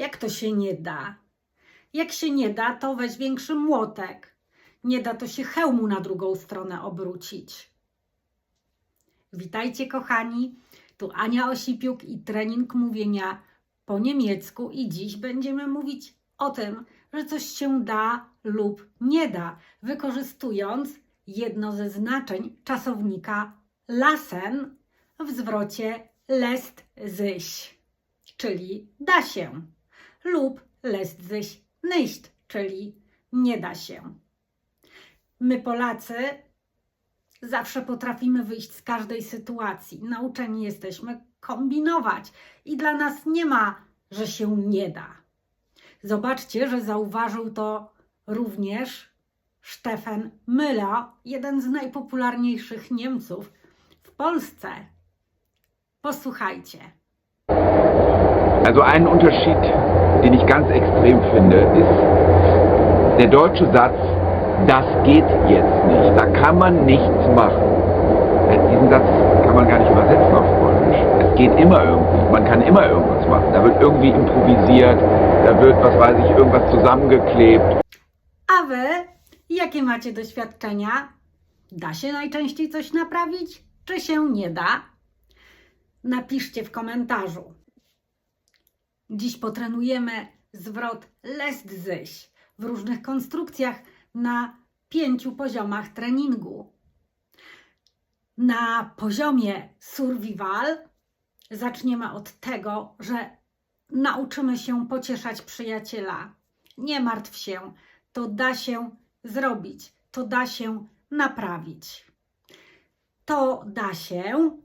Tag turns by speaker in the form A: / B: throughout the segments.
A: Jak to się nie da? Jak się nie da, to weź większy młotek. Nie da to się hełmu na drugą stronę obrócić. Witajcie kochani, tu Ania Osipiuk i trening mówienia po niemiecku i dziś będziemy mówić o tym, że coś się da lub nie da, wykorzystując jedno ze znaczeń czasownika lassen w zwrocie lässt sich, czyli da się, lub lässt sich nicht, czyli nie da się. My Polacy zawsze potrafimy wyjść z każdej sytuacji. Nauczeni jesteśmy kombinować i dla nas nie ma, że się nie da. Zobaczcie, że zauważył to również Stefan Müller, jeden z najpopularniejszych Niemców w Polsce. Posłuchajcie.
B: Also einen Unterschied, den ich ganz extrem finde, ist der deutsche Satz, das geht jetzt nicht, da kann man nichts machen. Äh, Diesen Satz kann man gar nicht übersetzen auf Polnisch. Es geht immer irgendwie, man kann immer irgendwas machen. Da wird irgendwie improvisiert, da wird, was weiß ich, irgendwas zusammengeklebt.
A: A wy, jakie macie doświadczenia? Da się najczęściej coś naprawić, czy się nie da? Napiszcie w komentarzu. Dziś potrenujemy zwrot lässt sich w różnych konstrukcjach na pięciu poziomach treningu. Na poziomie survival zaczniemy od tego, że nauczymy się pocieszać przyjaciela. Nie martw się, to da się zrobić, to da się naprawić. To da się,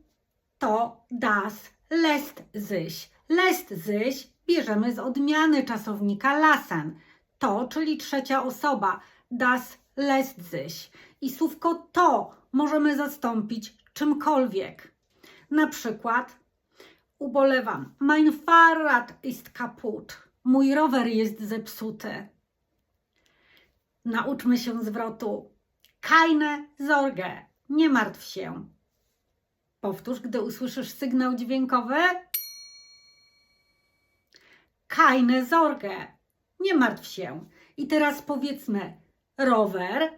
A: to das lässt sich. Lässt sich bierzemy z odmiany czasownika lassen. To, czyli trzecia osoba, das lässt sich. I słówko to możemy zastąpić czymkolwiek. Na przykład ubolewam, mein Fahrrad ist kaputt. Mój rower jest zepsuty. Nauczmy się zwrotu keine Sorge, nie martw się. Powtórz, gdy usłyszysz sygnał dźwiękowy. Keine Sorge, nie martw się. I teraz powiedzmy rower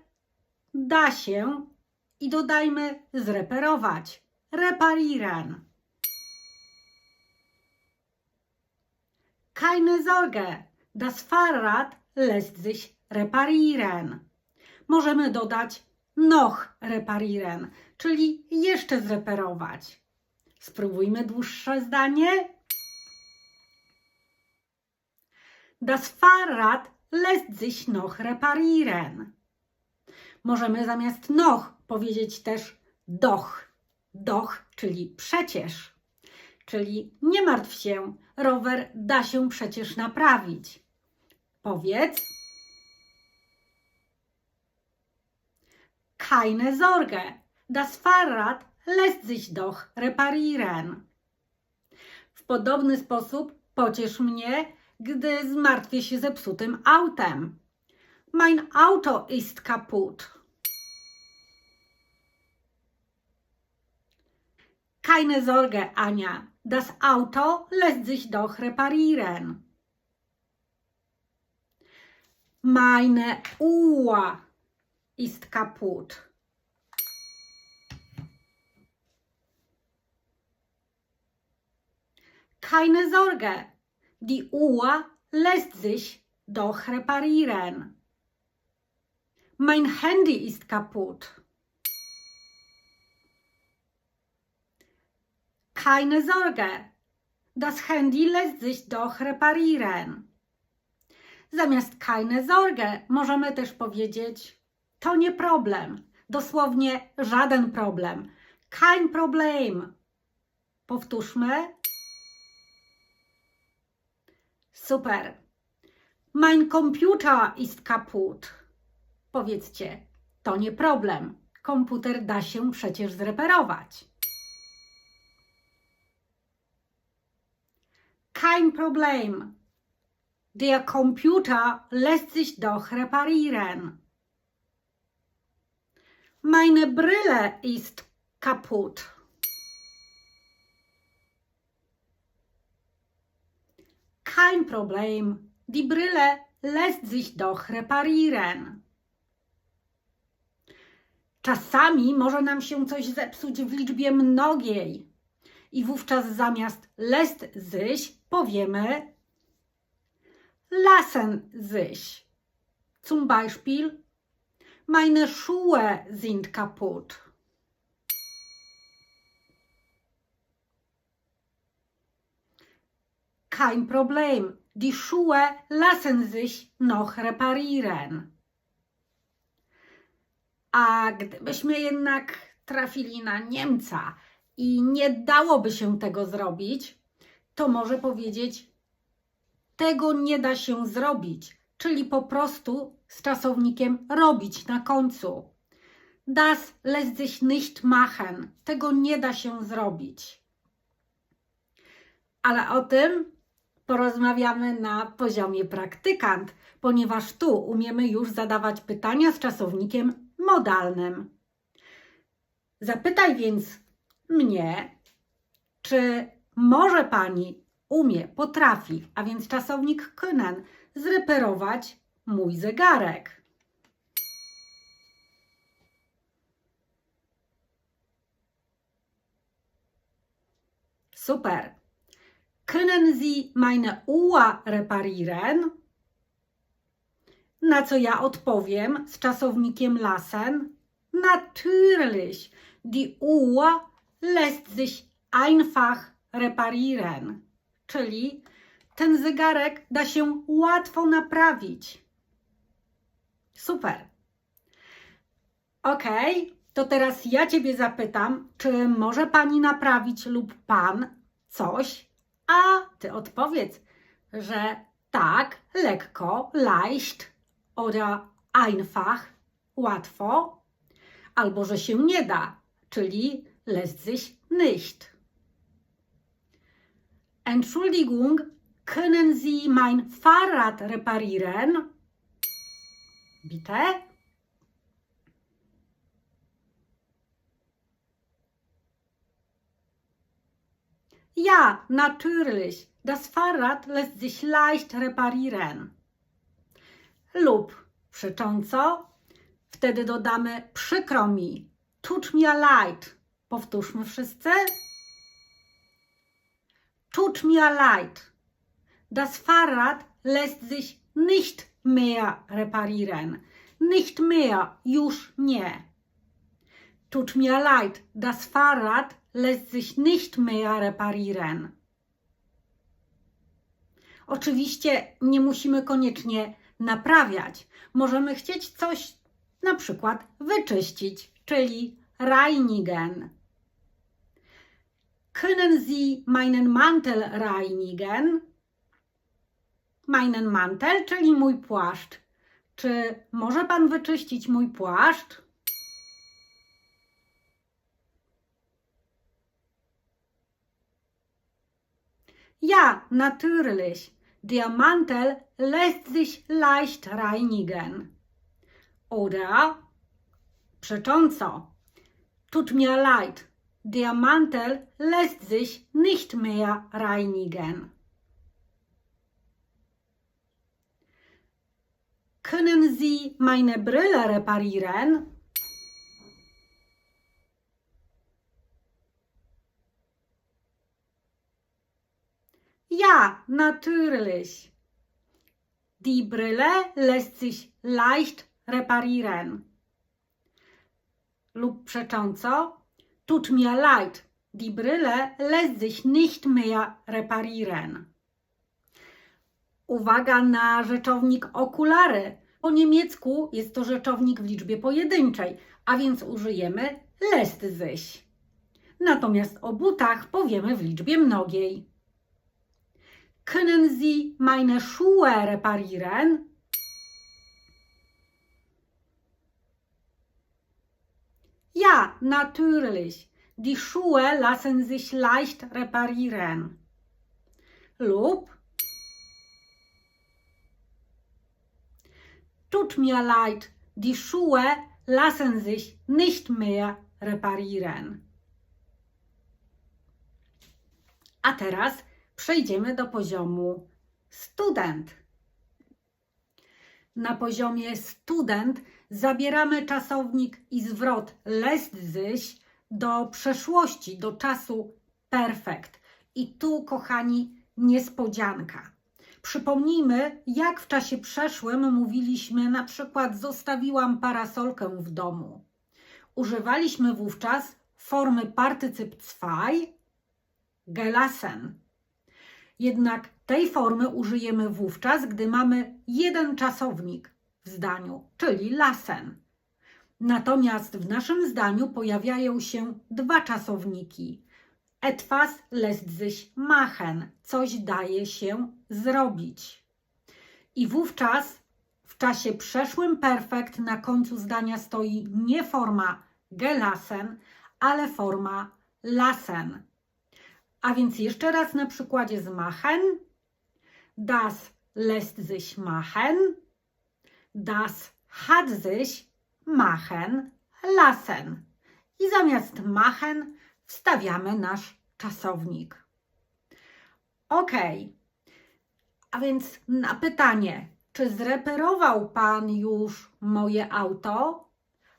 A: da się i dodajmy zreperować. Reparieren. Keine Sorge, das Fahrrad lässt sich reparieren. Możemy dodać noch reparieren, czyli jeszcze zreperować. Spróbujmy dłuższe zdanie. Das Fahrrad lässt sich noch reparieren. Możemy zamiast noch powiedzieć też doch. Doch, czyli przecież. Czyli nie martw się, rower da się przecież naprawić. Powiedz. Keine Sorge, das Fahrrad lässt sich doch reparieren. W podobny sposób pociesz mnie, gdy zmartwię się zepsutym autem. Mein Auto ist kaputt. Keine Sorge, Ania. Das Auto lässt sich doch reparieren. Meine Uhr ist kaputt. Keine Sorge, die Uhr lässt sich doch reparieren. Mein Handy ist kaputt. Keine Sorge, das Handy lässt sich doch reparieren. Zamiast keine Sorge możemy też powiedzieć to nie problem, dosłownie żaden problem. Kein Problem. Powtórzmy. Super. Mein Computer ist kaputt. Powiedzcie, to nie problem. Komputer da się przecież zreperować. Kein Problem. Der Computer lässt sich doch reparieren. Meine Brille ist kaputt. Kein Problem. Die Brille lässt sich doch reparieren. Czasami może nam się coś zepsuć w liczbie mnogiej. I wówczas zamiast lässt sich powiemy lassen sich. Zum Beispiel Meine Schuhe sind kaputt. Kein Problem. Die Schuhe lassen sich noch reparieren. A gdybyśmy jednak trafili na Niemca i nie dałoby się tego zrobić, to może powiedzieć: Tego nie da się zrobić, czyli po prostu z czasownikiem robić na końcu. Das lässt sich nicht machen. Tego nie da się zrobić. Ale o tym porozmawiamy na poziomie praktykant, ponieważ tu umiemy już zadawać pytania z czasownikiem modalnym. Zapytaj więc mnie, czy może pani umie, potrafi, a więc czasownik können, zreperować mój zegarek. Super. Können Sie meine Uhr reparieren? Na co ja odpowiem z czasownikiem lassen? Natürlich. Die Uhr lässt sich einfach reparieren. Czyli ten zegarek da się łatwo naprawić. Super. Ok, to teraz ja Ciebie zapytam, czy może Pani naprawić lub Pan coś, a Ty odpowiedz, że tak, lekko, leicht oder einfach, łatwo, albo że się nie da, czyli lässt sich nicht. Entschuldigung, können Sie mein Fahrrad reparieren? Bitte? Ja, natürlich. Das Fahrrad lässt sich leicht reparieren. Lub przecząco, wtedy dodamy przykro mi. Tut mir leid. Powtórzmy wszyscy. Tut mir leid. Das Fahrrad lässt sich nicht mehr reparieren. Nicht mehr, już nie. Tut mir leid, das Fahrrad lässt sich nicht mehr reparieren. Oczywiście nie musimy koniecznie naprawiać. Możemy chcieć coś na przykład wyczyścić, czyli reinigen. Können Sie meinen Mantel reinigen? Meinen Mantel, czyli mój płaszcz. Czy może Pan wyczyścić mój płaszcz? Ja, natürlich. Der Mantel lässt sich leicht reinigen. Oder przecząco. Tut mir leid. Der Mantel lässt sich nicht mehr reinigen. Können Sie meine Brille reparieren? Ja, natürlich. Die Brille lässt sich leicht reparieren. Lub przecząco. Tut mir leid. Die Brille lässt sich nicht mehr reparieren. Uwaga na rzeczownik okulary. Po niemiecku jest to rzeczownik w liczbie pojedynczej, a więc użyjemy lässt sich. Natomiast o butach powiemy w liczbie mnogiej. Können Sie meine Schuhe reparieren? Ja, natürlich. Die Schuhe lassen sich leicht reparieren. Lub Tut mir leid, die Schuhe lassen sich nicht mehr reparieren. A teraz przejdziemy do poziomu student. Na poziomie student zabieramy czasownik i zwrot sich do przeszłości, do czasu perfekt. I tu, kochani, niespodzianka. Przypomnijmy, jak w czasie przeszłym mówiliśmy na przykład zostawiłam parasolkę w domu. Używaliśmy wówczas formy partycyp 2 gelassen. Jednak tej formy użyjemy wówczas, gdy mamy jeden czasownik w zdaniu, czyli lassen. Natomiast w naszym zdaniu pojawiają się dwa czasowniki. Etwas lässt sich machen, coś daje się zrobić. I wówczas w czasie przeszłym perfekt na końcu zdania stoi nie forma gelassen, ale forma lassen. A więc jeszcze raz na przykładzie z machen. Das lässt sich machen. Das hat sich machen lassen. I zamiast machen wstawiamy nasz czasownik. Ok. A więc na pytanie, czy zreperował Pan już moje auto?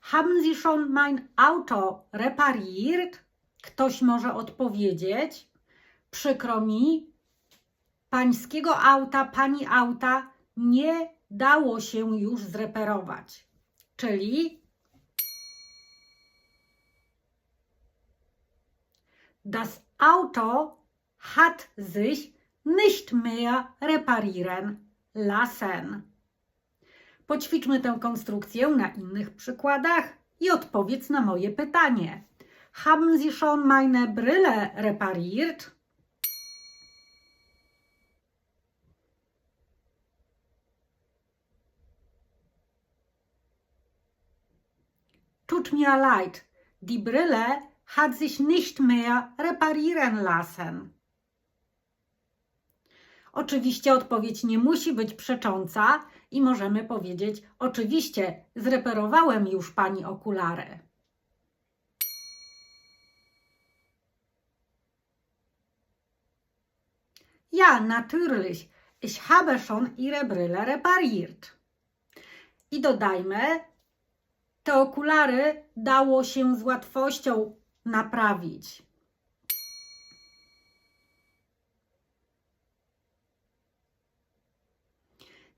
A: Haben Sie schon mein Auto repariert? Ktoś może odpowiedzieć. Przykro mi, pańskiego auta, pani auta nie dało się już zreperować. Czyli das Auto hat sich nicht mehr reparieren lassen. Poćwiczmy tę konstrukcję na innych przykładach i odpowiedz na moje pytanie. Haben Sie schon meine Brille repariert? Tut mir leid, die Brille hat sich nicht mehr reparieren lassen. Oczywiście odpowiedź nie musi być przecząca i możemy powiedzieć: Oczywiście, zreperowałem już pani okulary. Ja, natürlich. Ich habe schon Ihre Brille repariert. I dodajmy, te okulary dało się z łatwością naprawić.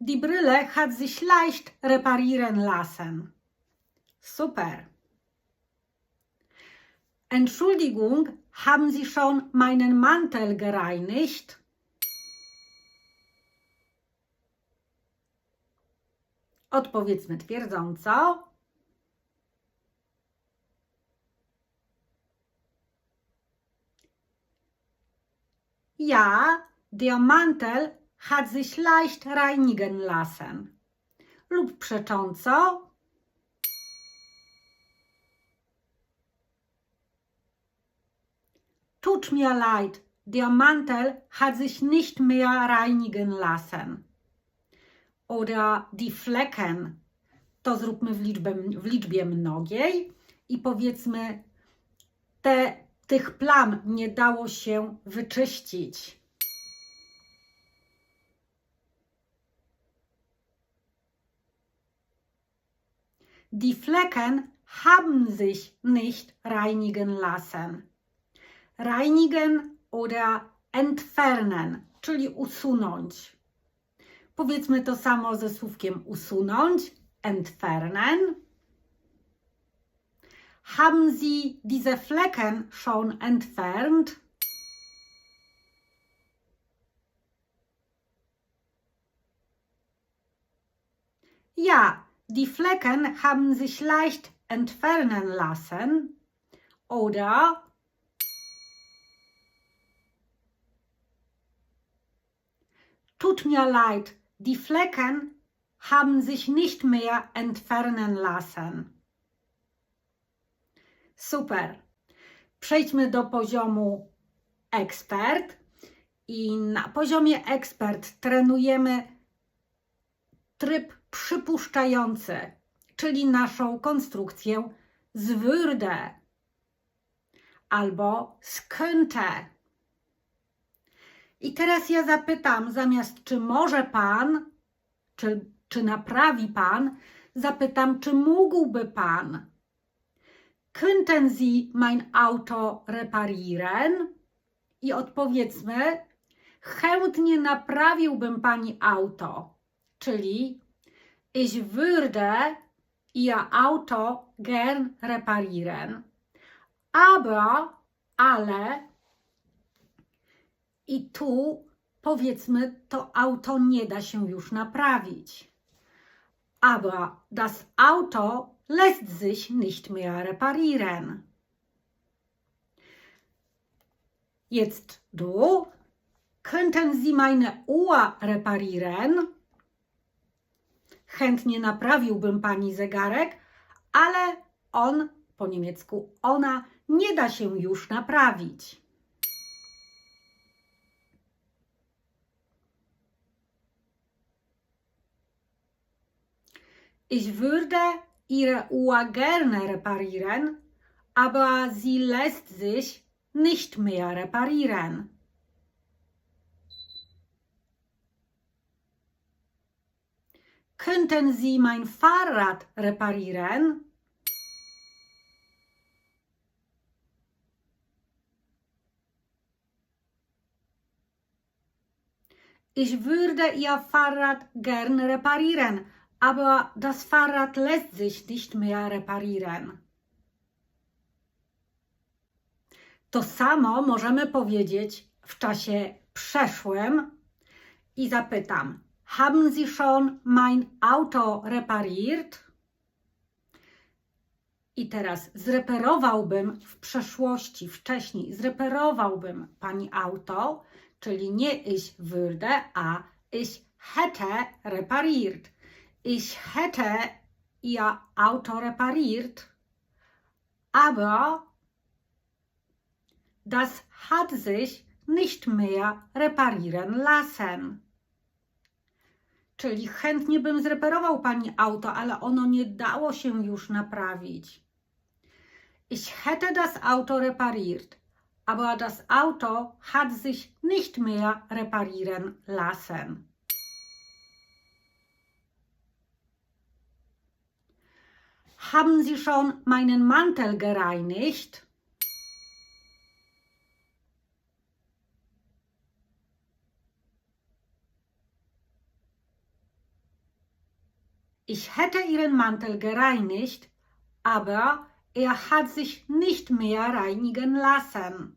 A: Die Brille hat sich leicht reparieren lassen. Super. Entschuldigung, haben Sie schon meinen Mantel gereinigt? Odpowiedzmy twierdząco. Ja, der Mantel hat sich leicht reinigen lassen. Lub przecząco. Tut mir leid, der Mantel hat sich nicht mehr reinigen lassen. Oder die Flecken. To zróbmy w, liczbę, w liczbie mnogiej i powiedzmy, te, tych plam nie dało się wyczyścić. Die Flecken haben sich nicht reinigen lassen. Reinigen oder entfernen, czyli usunąć. Powiedzmy to samo ze słówkiem usunąć, entfernen. Haben Sie diese Flecken schon entfernt? Ja, die Flecken haben sich leicht entfernen lassen. Oder Tut mir leid, die Flecken haben sich nicht mehr entfernen lassen. Super. Przejdźmy do poziomu ekspert. I na poziomie ekspert trenujemy tryb przypuszczający, czyli naszą konstrukcję z würde albo z könnte. I teraz ja zapytam, zamiast czy może pan, czy, czy naprawi pan, zapytam, czy mógłby pan. Könnten Sie mein Auto reparieren? I odpowiedzmy, chętnie naprawiłbym pani auto, czyli ich würde Ihr Auto gern reparieren. Aber, ale, i tu powiedzmy, to auto nie da się już naprawić. Aber das Auto lässt sich nicht mehr reparieren. Jetzt du, könnten Sie meine Uhr reparieren? Chętnie naprawiłbym pani zegarek, ale on, po niemiecku ona, nie da się już naprawić. Ich würde Ihre Uhr gerne reparieren, aber sie lässt sich nicht mehr reparieren. Könnten Sie mein Fahrrad reparieren? Ich würde Ihr Fahrrad gern reparieren, aber das Fahrrad lässt sich nicht mehr reparieren. To samo możemy powiedzieć w czasie przeszłym i zapytam: Haben Sie schon mein Auto repariert? I teraz zreperowałbym w przeszłości, wcześniej zreperowałbym pani auto, czyli nie ich würde, a ich hätte repariert. Ich hätte ihr Auto repariert, aber das hat sich nicht mehr reparieren lassen. Czyli chętnie bym zreperował pani auto, ale ono nie dało się już naprawić. Ich hätte das Auto repariert, aber das Auto hat sich nicht mehr reparieren lassen. Haben Sie schon meinen Mantel gereinigt? Ich hätte Ihren Mantel gereinigt, aber er hat sich nicht mehr reinigen lassen.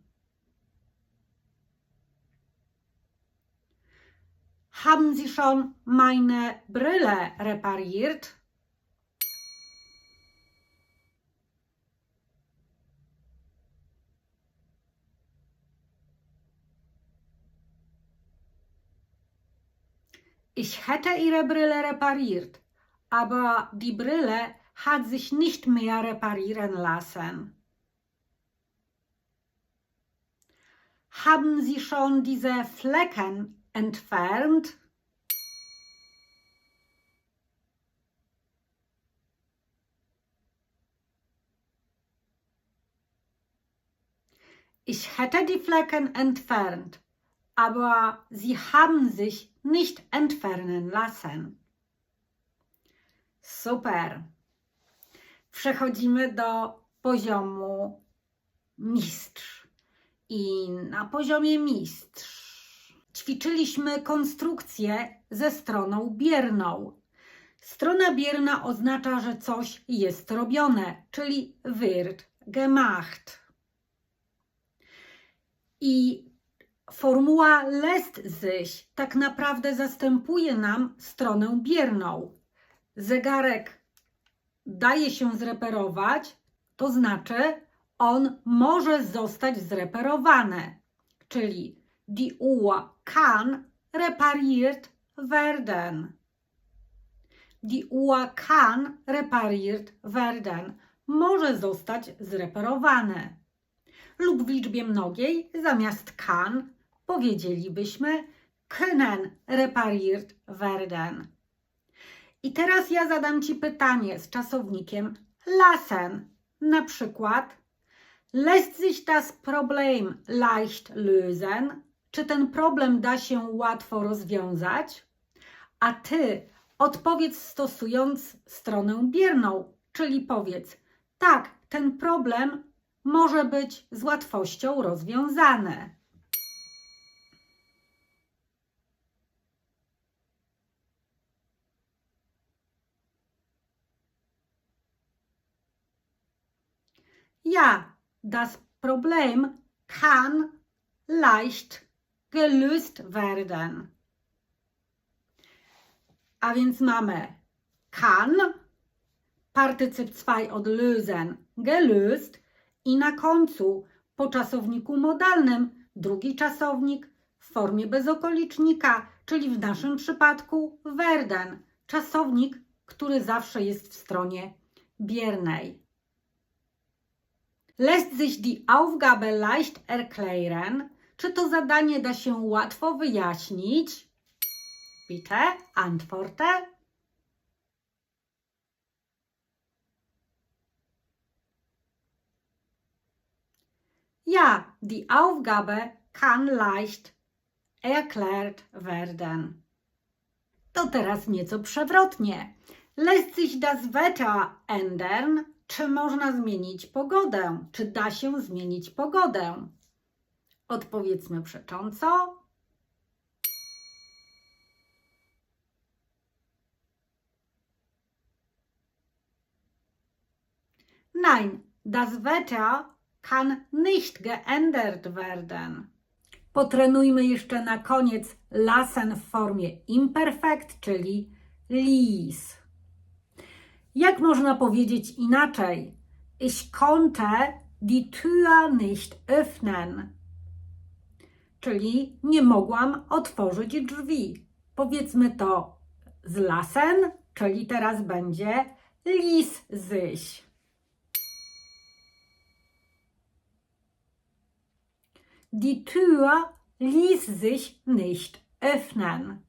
A: Haben Sie schon meine Brille repariert? Ich hätte Ihre Brille repariert, aber die Brille hat sich nicht mehr reparieren lassen. Haben Sie schon diese Flecken entfernt? Ich hätte die Flecken entfernt, aber sie haben sich nicht entfernen lassen. Super. Przechodzimy do poziomu mistrz. I na poziomie mistrz ćwiczyliśmy konstrukcję ze stroną bierną. Strona bierna oznacza, że coś jest robione, czyli wird gemacht. I formuła lässt sich tak naprawdę zastępuje nam stronę bierną. Zegarek daje się zreperować, to znaczy on może zostać zreperowany, czyli die Uhr kann repariert werden. Die Uhr kann repariert werden. Może zostać zreperowane. Lub w liczbie mnogiej zamiast kann powiedzielibyśmy können repariert werden. I teraz ja zadam Ci pytanie z czasownikiem lassen. Na przykład, lässt sich das Problem leicht lösen? czy ten problem da się łatwo rozwiązać, a ty odpowiedz stosując stronę bierną, czyli powiedz: tak, ten problem może być z łatwością rozwiązany. Ja, das Problem kann leicht gelöst werden. A więc mamy kann, partycyp 2 od lösen, gelöst i na końcu po czasowniku modalnym drugi czasownik w formie bezokolicznika, czyli w naszym przypadku werden, czasownik, który zawsze jest w stronie biernej. Lässt sich die Aufgabe leicht erklären? Czy to zadanie da się łatwo wyjaśnić? Bitte, antworte. Ja, die Aufgabe kann leicht erklärt werden. To teraz nieco przewrotnie. Lässt sich das Wetter ändern? Czy można zmienić pogodę? Czy da się zmienić pogodę? Odpowiedzmy przecząco. Nein, das Wetter kann nicht geändert werden. Potrenujmy jeszcze na koniec lassen w formie imperfekt, czyli ließ. Jak można powiedzieć inaczej? Ich konnte die Tür nicht öffnen. Czyli nie mogłam otworzyć drzwi. Powiedzmy to z lassen, czyli teraz będzie ließ sich. Die Tür ließ sich nicht öffnen.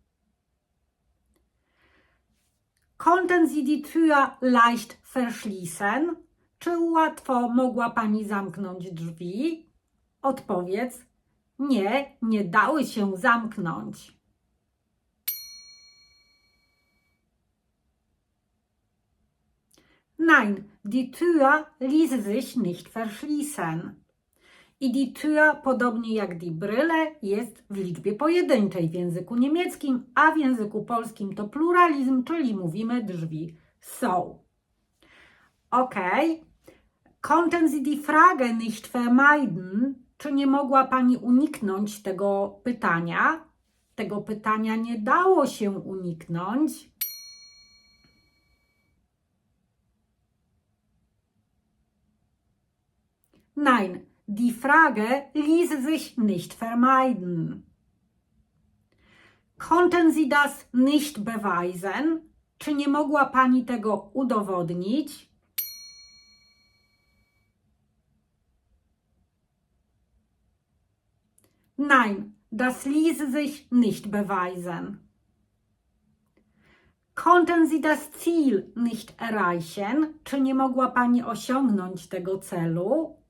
A: Konnten Sie die Tür leicht verschließen? Czy łatwo mogła Pani zamknąć drzwi? Odpowiedz: Nie, nie dały się zamknąć. Nein, die Tür ließ sich nicht verschließen. I die Tür, podobnie jak die Brille, jest w liczbie pojedynczej w języku niemieckim, a w języku polskim to pluralizm, czyli mówimy drzwi są. Ok. Konnten Sie die Frage nicht vermeiden? Czy nie mogła Pani uniknąć tego pytania? Tego pytania nie dało się uniknąć. Nein, die Frage ließ sich nicht vermeiden. Konnten Sie das nicht beweisen? Czy nie mogła Pani tego udowodnić? Nein, das ließ sich nicht beweisen. Konnten Sie das Ziel nicht erreichen? Czy nie mogła Pani osiągnąć tego celu?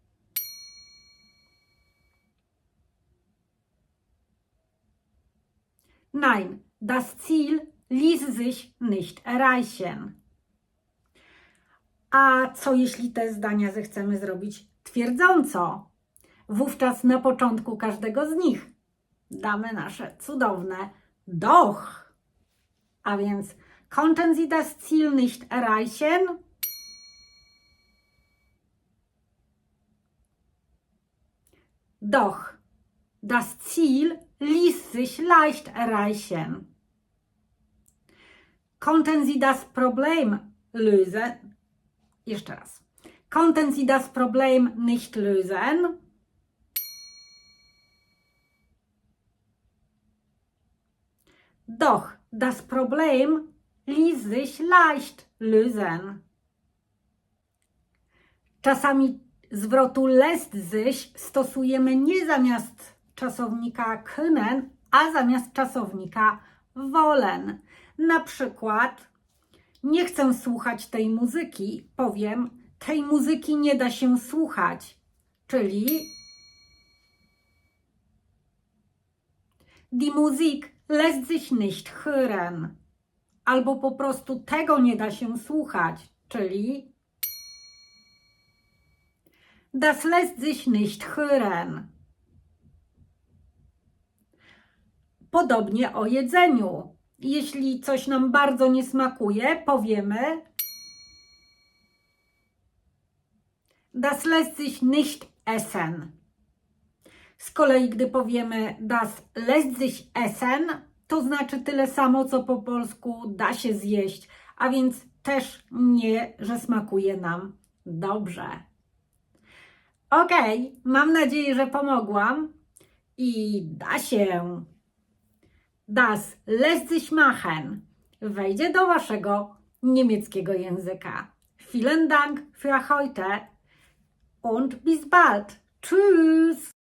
A: Nein, das Ziel ließ sich nicht erreichen. A co jeśli te zdania zechcemy zrobić twierdząco? Wówczas na początku każdego z nich damy nasze cudowne doch. A więc konnten Sie das Ziel nicht erreichen? Doch, das Ziel ließ sich leicht erreichen. Konnten Sie das Problem lösen? Jeszcze raz. Konnten Sie das Problem nicht lösen? Doch, das Problem ließ sich leicht lösen. Czasami zwrotu lässt sich stosujemy nie zamiast czasownika können, a zamiast czasownika wollen. Na przykład nie chcę słuchać tej muzyki, powiem tej muzyki nie da się słuchać, czyli Die Musik lässt sich nicht hören. Albo po prostu tego nie da się słuchać, czyli Das lässt sich nicht hören. Podobnie o jedzeniu. Jeśli coś nam bardzo nie smakuje, powiemy Das lässt sich nicht essen. Z kolei, gdy powiemy das lässt sich essen, to znaczy tyle samo, co po polsku da się zjeść, a więc też nie, że smakuje nam dobrze. Okej, mam nadzieję, że pomogłam i da się. Das lässt sich machen wejdzie do waszego niemieckiego języka. Vielen Dank für heute und bis bald. Tschüss!